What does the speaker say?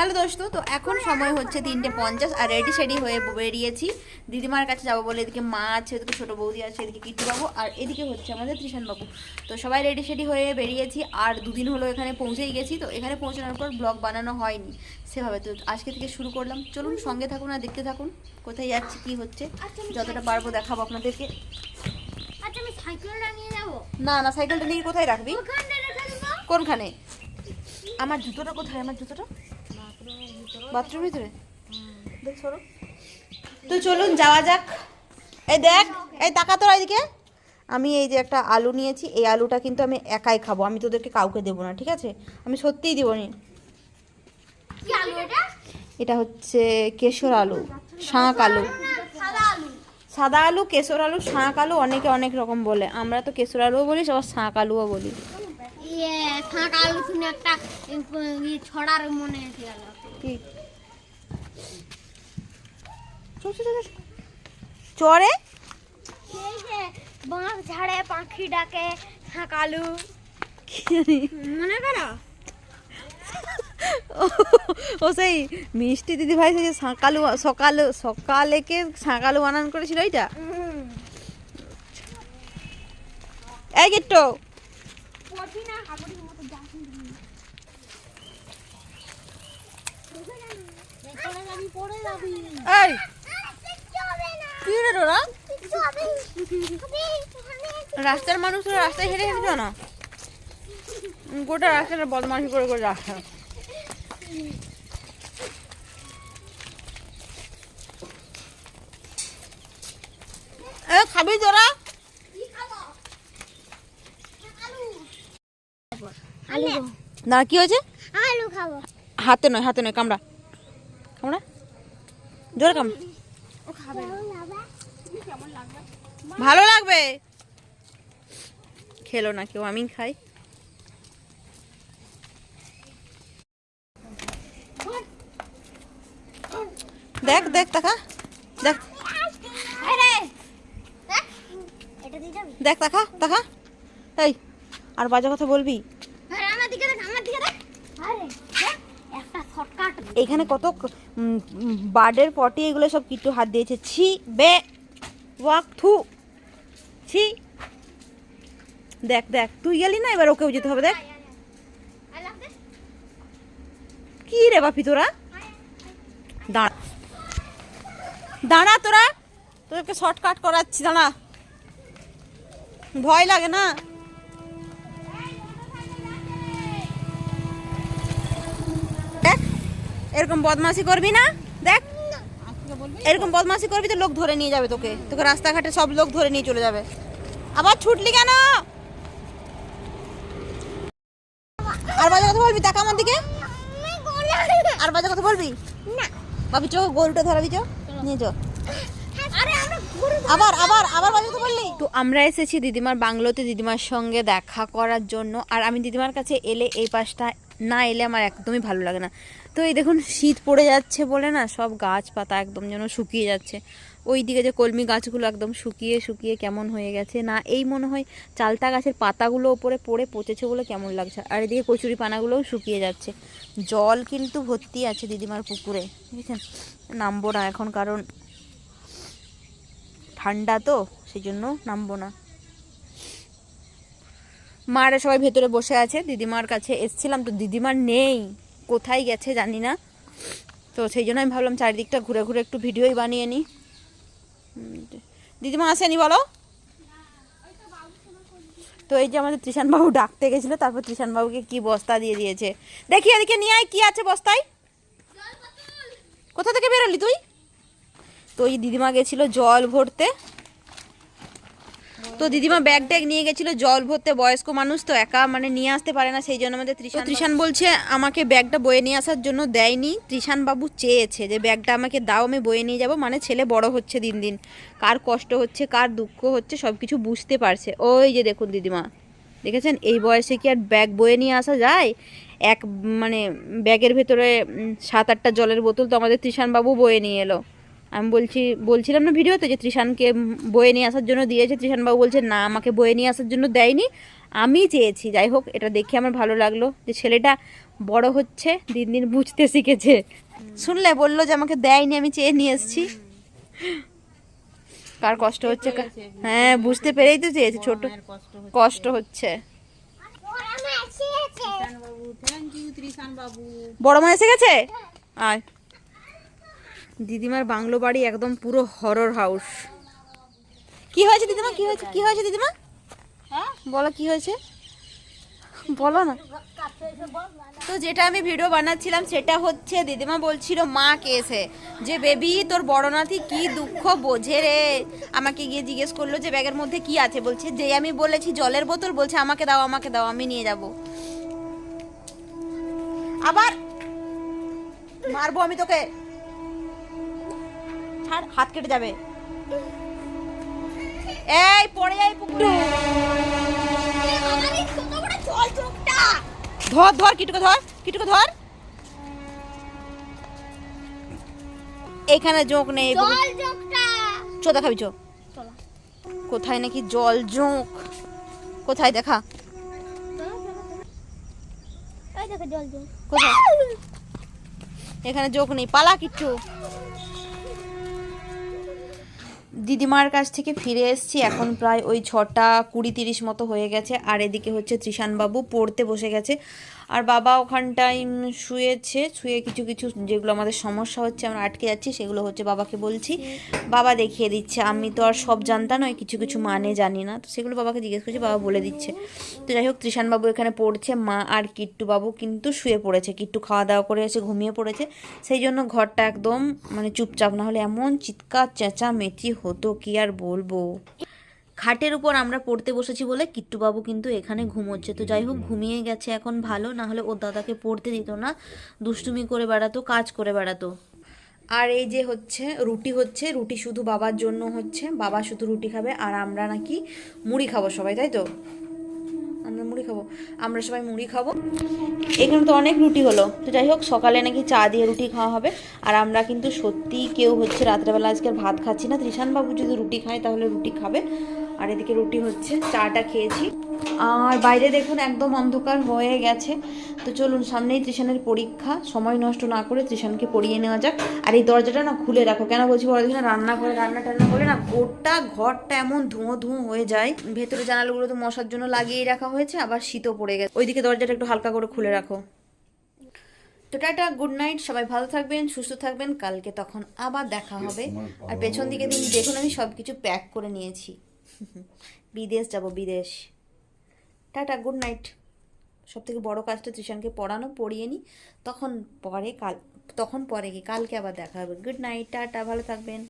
Hello দোস্ত তো এখন সময় হচ্ছে তিনটে পঞ্চাশ আর রেডি সেডি হয়ে বেরিয়েছি। দিদিমার কাছে যাব বলে এদিকে মা আছে এদিকে ছোটো বৌদি আছে এদিকে কিট্টু বাবু আর এদিকে হচ্ছে আমাদের ত্রিশান বাবু। তো সবাই রেডি সেডি হয়ে বেরিয়েছি আর দুদিন হলো এখানে পৌঁছেই গেছি তো এখানে পৌঁছানোর পর ব্লগ বানানো হয়নি সেভাবে। তো আজকে থেকে শুরু করলাম। চলুন সঙ্গে থাকুন আর দেখতে থাকুন কোথায় যাচ্ছি কি হচ্ছে যতটা পারব দেখাবো আপনাদেরকে। আচ্ছা আমি সাইকেলটা নিয়ে যাব। না না সাইকেলটা নিয়ে কোথায় রাখবি? কোনখানে? আমার জুতোটা কোথায়? আমার জুতোটা? বাথরুমের ভিতরে? দেখ সরো। তো চলুন যাওয়া যাক। এই দেখ এই তাকা তোর এদিকে। আমি এই যে একটা আলু নিয়েছি এই আলুটা কিন্তু আমি একাই খাব। আমি তোদেরকে কাউকে দেবো না ঠিক আছে? আমি সত্যিই দেবো নি। কি এটা? এটা হচ্ছে কেশর আলু শাঁক আলু। সাদা আলু। সাদা আলু কেশর আলু শাঁক আলু অনেকে অনেক রকম বলে। আমরা তো কেশর আলুও বলি আবার শাঁক আলুও বলি। ইয়ে আলু শুনে একটা ইয়ে ছড়ার মনে এসে গেল। কি। চরে? সেই ঝাড়ে পাখি ডাকে শাঁক মনে করো? ও সেই মিষ্টি দিদি ভাই সেই সকালু সকালে সকালেকে সাঁকালু বানান করেছিল এইটা? এই গিট্টো পড়বি না হাবুড়ির মতো যাস পড়ে যাবি পড়ে যাবি এই! কি রে তোরা? রাস্তার মানুষ রাস্তায় হেঁটে হেঁটে না? গোটা রাস্তাটা বদমাশি করে করে রাস্তা এ খাবি তোরা? না কি হয়েছে? হাতে নয় হাতে নয়, কামড়া। কামড়া। জোর কাম ও খাবে ভালো লাগবে? খেলো না কেউ আমি খাই। দেখ দেখ তাকা দেখ। দেখ তাকা তাকা এই, আর বাজে কথা বলবি আরে আমার দিকে দেখ আমার দিকে দেখ আরে দেখ একটা শর্টকাট এখানে কত বার্ডের পটি, এগুলো সব কিট্টু হাত দিয়েছে। ছি, বে, ওয়াক, থু, ছি। দেখ দেখ, তুই গেলি না? এবার ওকেও যেতে হবে, দেখ। কি রে বাপি তোরা? দাঁড়া। দাঁড়া তোরা। তোদেরকে শর্টকাট করাচ্ছি, দাঁড়া। ভয় লাগে না? এরকম বদমাশি করবি না? দেখ। এরকম বদমাশি করবি তো লোক ধরে নিয়ে যাবে তোকে। তোকে রাস্তাঘাটে সব লোক ধরে নিয়ে চলে যাবে। আবার ছুটলি কেন? আর বাজে কথা বলবি টাকা আমার দিকে? আর বাজে কথা বলবি? না চো গরুটা ধরাবি, চো। নিয়ে চো। আবার আবার আবার কথা বললি? তো আমরা এসেছি দিদিমার বাংলোতে দিদিমার সঙ্গে দেখা করার জন্য। আর আমি দিদিমার কাছে এলে এই পাশটা না এলে আমার একদমই ভালো লাগে না। তো এই দেখুন, শীত পড়ে যাচ্ছে বলে না সব গাছপাতা একদম যেন শুকিয়ে যাচ্ছে। ওই দিকে যে কলমি গাছগুলো একদম শুকিয়ে শুকিয়ে কেমন হয়ে গেছে না, এই মনে হয় চালতা গাছের পাতাগুলো ওপরে পড়ে পচেছে বলে কেমন লাগছে। আর এদিকে কচুরি পানাগুলোও শুকিয়ে যাচ্ছে। জল কিন্তু ভর্তি আছে দিদিমার পুকুরে, বুঝেছেন? নামবো না এখন কারণ ঠান্ডা তো সেই জন্য নামবো না। মারা সবাই ভেতরে বসে আছে, দিদিমার কাছে এসছিলাম তো দিদিমার নেই। কোথায় গেছে জানি না। তো সেই জন্য আমি ভাবলাম চারিদিকটা ঘুরে ঘুরে একটু ভিডিওই বানিয়ে নিই। দিদিমা আসেনি বলো? তো এই যে আমাদের ত্রিশানবাবু ডাকতে গেছিল, তারপর ত্রিশানবাবুকে কি বস্তা দিয়ে দিয়েছে। দেখি এদিকে নিয়ে আয়, কি আছে বস্তায়? কোথা থেকে বেরোলি তুই? তো ওই দিদিমা গেছিল জল ভরতে। তো দিদিমা ব্যাগ ট্যাগ নিয়ে গেছিল জল ভরতে বয়স্ক মানুষ তো একা মানে নিয়ে আসতে পারে না সেই জন্য আমাদের ত্রিশান ত্রিশান বলছে আমাকে ব্যাগটা বয়ে নিয়ে আসার জন্য দেয়নি। ত্রিশান বাবু চেয়েছে যে ব্যাগটা আমাকে দাও আমি বয়ে নিয়ে যাব। মানে ছেলে বড় হচ্ছে দিন দিন। কার কষ্ট হচ্ছে কার দুঃখ হচ্ছে সব কিছু বুঝতে পারছে। ওই যে দেখুন দিদিমা দেখেছেন? এই বয়সে কি আর ব্যাগ বয়ে নিয়ে আসা যায়? এক মানে ব্যাগের ভেতরে সাত আটটা জলের বোতল তো আমাদের ত্রিশান বাবু বয়ে নিয়ে এলো। আমি বলছি বলছিলাম না ভিডিওতে যে ত্রিশানকে বয়ে নিয়ে আসার জন্য দিয়েছে। ত্রিশানবাবু বলছে না আমাকে বয়ে নিয়ে আসার জন্য দেয়নি। আমি চেয়েছি যাই হোক এটা দেখে আমার ভালো লাগল যে ছেলেটা বড় হচ্ছে দিন দিন বুঝতে শিখেছে। শুনলে বলল যে আমাকে দেয়নি আমি চেয়ে নিয়ে এসেছি। কার কষ্ট হচ্ছে কা- হ্যাঁ বুঝতে পেরেই তো চেয়েছে ছোট কষ্ট হচ্ছে। বড় মা এসে গেছে? আয়। দিদিমার বাংলো বাড়ি একদম পুরো হরর হাউস কি হয়েছে দিদিমা? কি হয়েছে? কি হয়েছে দিদিমা? হ্যাঁ? বলো কি হয়েছে? বলো না। তো যেটা আমি ভিডিও বানাচ্ছিলাম সেটা হচ্ছে দিদিমা বলছিল মা কেসে। যে বেবি তোর বড় নাতি কি দুঃখ বোঝে রে? আমাকে গিয়ে জিজ্ঞেস করল যে ব্যাগের মধ্যে কি আছে? বলছে যে আমি বলেছি জলের বোতল বলছে আমাকে দাও আমাকে দাও আমি নিয়ে যাব। আবার মারবো আমি তোকে। ছাড় হাত কেটে যাবে। এই পড়ে যাই পুকুরে। ধর ধর কিটুকে ধর কিটুকে ধর। এখানে জোঁক নেই চো দেখাবি চো। কোথায় নাকি জল জোঁক? কোথায় দেখা। কোথায়? এখানে জোক নেই পালা কিচ্ছু দিদিমার কাছ থেকে ফিরে এসেছি। এখন প্রায় ওই ছটা কুড়ি তিরিশ মতো হয়ে গেছে। আর এদিকে হচ্ছে ত্রিশানবাবু পড়তে বসে গেছে। আর বাবা ওখানটায় শুয়েছে, শুয়ে কিছু কিছু যেগুলো আমাদের সমস্যা হচ্ছে, আমরা আটকে যাচ্ছি, সেগুলো হচ্ছে বাবাকে বলছি। বাবা দেখিয়ে দিচ্ছে। আমি তো আর সব জানতাম নয়, কিছু কিছু মানে জানি না। তো সেগুলো বাবাকে জিজ্ঞেস করছি, বাবা বলে দিচ্ছে। তো যাই হোক ত্রিশানবাবু এখানে পড়ছে, মা আর কিট্টু বাবু কিন্তু শুয়ে পড়েছে। কিট্টু খাওয়া দাওয়া করে এসে ঘুমিয়ে পড়েছে। সেই জন্য ঘরটা একদম মানে চুপচাপ, না হলে এমন চিৎকার, চেঁচামেচি হতো, কি আর বলব? খাটের উপর আমরা পড়তে বসেছি বলে কিট্টুবাবু কিন্তু এখানে ঘুমোচ্ছে। তো যাই হোক, ঘুমিয়ে গেছে এখন ভালো, না হলে ওর দাদাকে পড়তে দিত না। দুষ্টুমি করে বেড়াতো, কাজ করে বেড়াতো। আর এই যে হচ্ছে, রুটি হচ্ছে, রুটি শুধু বাবার জন্য হচ্ছে, বাবা শুধু রুটি খাবে, আর আমরা নাকি মুড়ি খাব সবাই, তাই তো? আমরা মুড়ি খাব, আমরা সবাই মুড়ি খাব। এখানে তো অনেক রুটি হলো। তো যাই হোক, সকালে নাকি চা দিয়ে রুটি খাওয়া হবে। আর আমরা কিন্তু সত্যি কেউ হচ্ছে রাত্রেবেলা আজকে ভাত খাচ্ছি না। ত্রিশান বাবু যদি রুটি খায়, তাহলে রুটি খাবে। আর এদিকে রুটি হচ্ছে চাটা খেয়েছি। আর বাইরে দেখুন একদম অন্ধকার হয়ে গেছে। তো চলুন সামনেই ত্রিশানের পরীক্ষা। সময় নষ্ট না করে ত্রিশানকে পড়িয়ে নেওয়া যাক। আর এই দরজাটা না খুলে রাখো। কেন বলছি বড় না রান্না করে রান্না টান্না করে না গোটা ঘরটা এমন ধুঁয়ো ধুঁয়ো হয়ে যায়। ভেতরে জানালাগুলো তো মশার জন্য লাগিয়ে রাখা হয়েছে আবার শীতও পড়ে গেছে। ওইদিকে দরজাটা একটু হালকা করে খুলে রাখো। তো টাটা গুড নাইট। সবাই ভালো থাকবেন সুস্থ থাকবেন। কালকে তখন আবার দেখা হবে। আর পেছন দিকে দিন দেখুন আমি সব কিছু প্যাক করে নিয়েছি। বিদেশ যাব, বিদেশ। Tata, good night. সব থেকে বড়ো কাজটা ত্রিশানকে পড়ানো, পড়িয়ে নি। তখন পরে কাল, তখন পরে কি? কালকে আবার দেখা হবে। গুড নাইট, টাটা, ভালো থাকবেন।